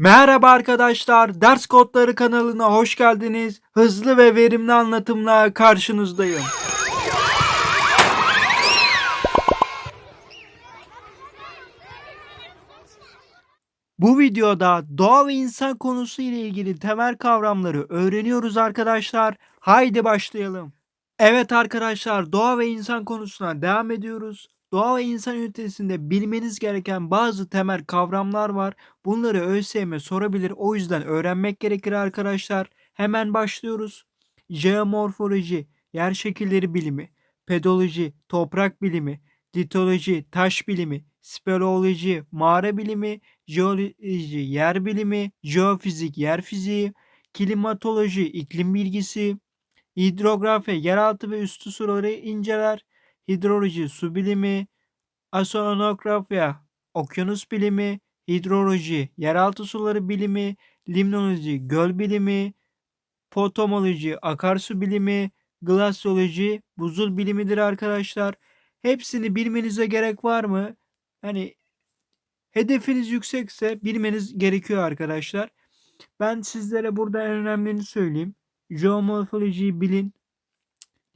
Merhaba arkadaşlar, Ders Kodları kanalına hoş geldiniz. Hızlı ve verimli anlatımla karşınızdayım. Bu videoda doğa ve insan konusu ile ilgili temel kavramları öğreniyoruz arkadaşlar. Haydi başlayalım. Evet arkadaşlar, doğa ve insan konusuna devam ediyoruz. Doğa ve insan ünitesinde bilmeniz gereken bazı temel kavramlar var. Bunları ÖSYM sorabilir. O yüzden öğrenmek gerekir arkadaşlar. Hemen başlıyoruz. Jeomorfoloji, yer şekilleri bilimi, pedoloji, toprak bilimi, litoloji, taş bilimi, speleoloji, mağara bilimi, jeoloji, yer bilimi, jeofizik, yer fiziği, klimatoloji, iklim bilgisi, hidrografi, yeraltı ve üstü suları inceler, hidroloji, su bilimi, oseanografya, okyanus bilimi, hidroloji, yeraltı suları bilimi, limnoloji, göl bilimi, potomoloji, akarsu bilimi, glasyoloji, buzul bilimidir arkadaşlar. Hepsini bilmenize gerek var mı? Hani hedefiniz yüksekse bilmeniz gerekiyor arkadaşlar. Ben sizlere burada en önemlini söyleyeyim. Jeomorfolojiyi bilin.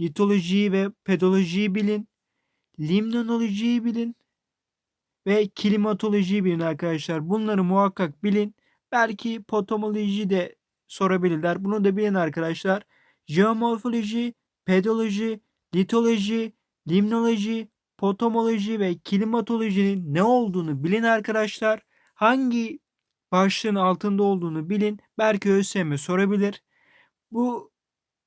Litolojiyi ve pedolojiyi bilin. Limnolojiyi bilin. Ve klimatolojiyi bilin arkadaşlar. Bunları muhakkak bilin. Belki potomoloji de sorabilirler. Bunu da bilin arkadaşlar. Jeomorfoloji, pedoloji, litoloji, limnoloji, potomoloji ve klimatolojinin ne olduğunu bilin arkadaşlar. Hangi başlığın altında olduğunu bilin. Belki ÖSYM sorabilir. Bu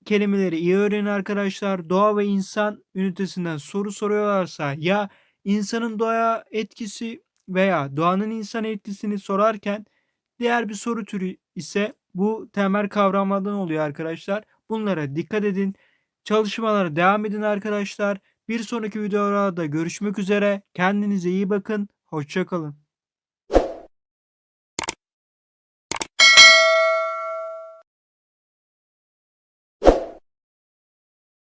kelimeleri iyi öğrenin arkadaşlar. Doğa ve insan ünitesinden soru soruyorlarsa ya insanın doğaya etkisi veya doğanın insan etkisini sorarken diğer bir soru türü ise bu temel kavramlardan oluyor arkadaşlar. Bunlara dikkat edin. Çalışmalara devam edin arkadaşlar. Bir sonraki videolarda görüşmek üzere. Kendinize iyi bakın. Hoşçakalın.